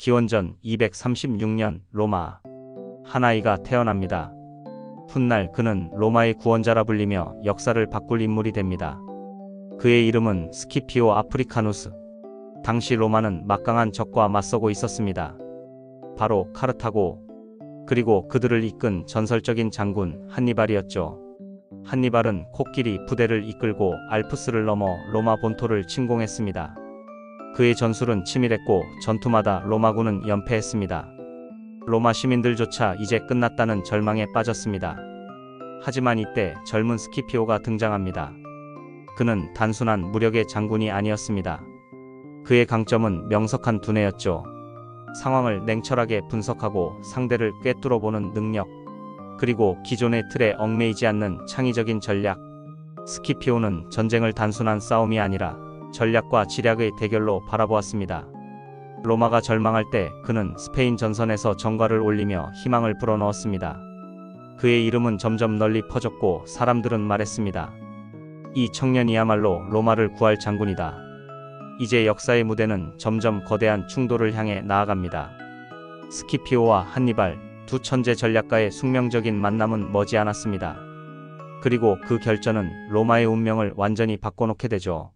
기원전 236년 로마 한 아이가 태어납니다. 훗날 그는 로마의 구원자라 불리며 역사를 바꿀 인물이 됩니다. 그의 이름은 스키피오 아프리카누스. 당시 로마는 막강한 적과 맞서고 있었습니다. 바로 카르타고 그리고 그들을 이끈 전설적인 장군 한니발이었죠. 한니발은 코끼리 부대를 이끌고 알프스를 넘어 로마 본토를 침공했습니다. 그의 전술은 치밀했고 전투마다 로마군은 연패했습니다. 로마 시민들조차 이제 끝났다는 절망에 빠졌습니다. 하지만 이때 젊은 스키피오가 등장합니다. 그는 단순한 무력의 장군이 아니었습니다. 그의 강점은 명석한 두뇌였죠. 상황을 냉철하게 분석하고 상대를 꿰뚫어 보는 능력, 그리고 기존의 틀에 얽매이지 않는 창의적인 전략. 스키피오는 전쟁을 단순한 싸움이 아니라 전략과 지략의 대결로 바라보았습니다. 로마가 절망할 때 그는 스페인 전선에서 정과를 올리며 희망을 불어넣었습니다. 그의 이름은 점점 널리 퍼졌고 사람들은 말했습니다. 이 청년이야말로 로마를 구할 장군이다. 이제 역사의 무대는 점점 거대한 충돌을 향해 나아갑니다. 스키피오와 한니발 두 천재 전략가의 숙명적인 만남은 머지않았습니다. 그리고 그 결전은 로마의 운명을 완전히 바꿔놓게 되죠.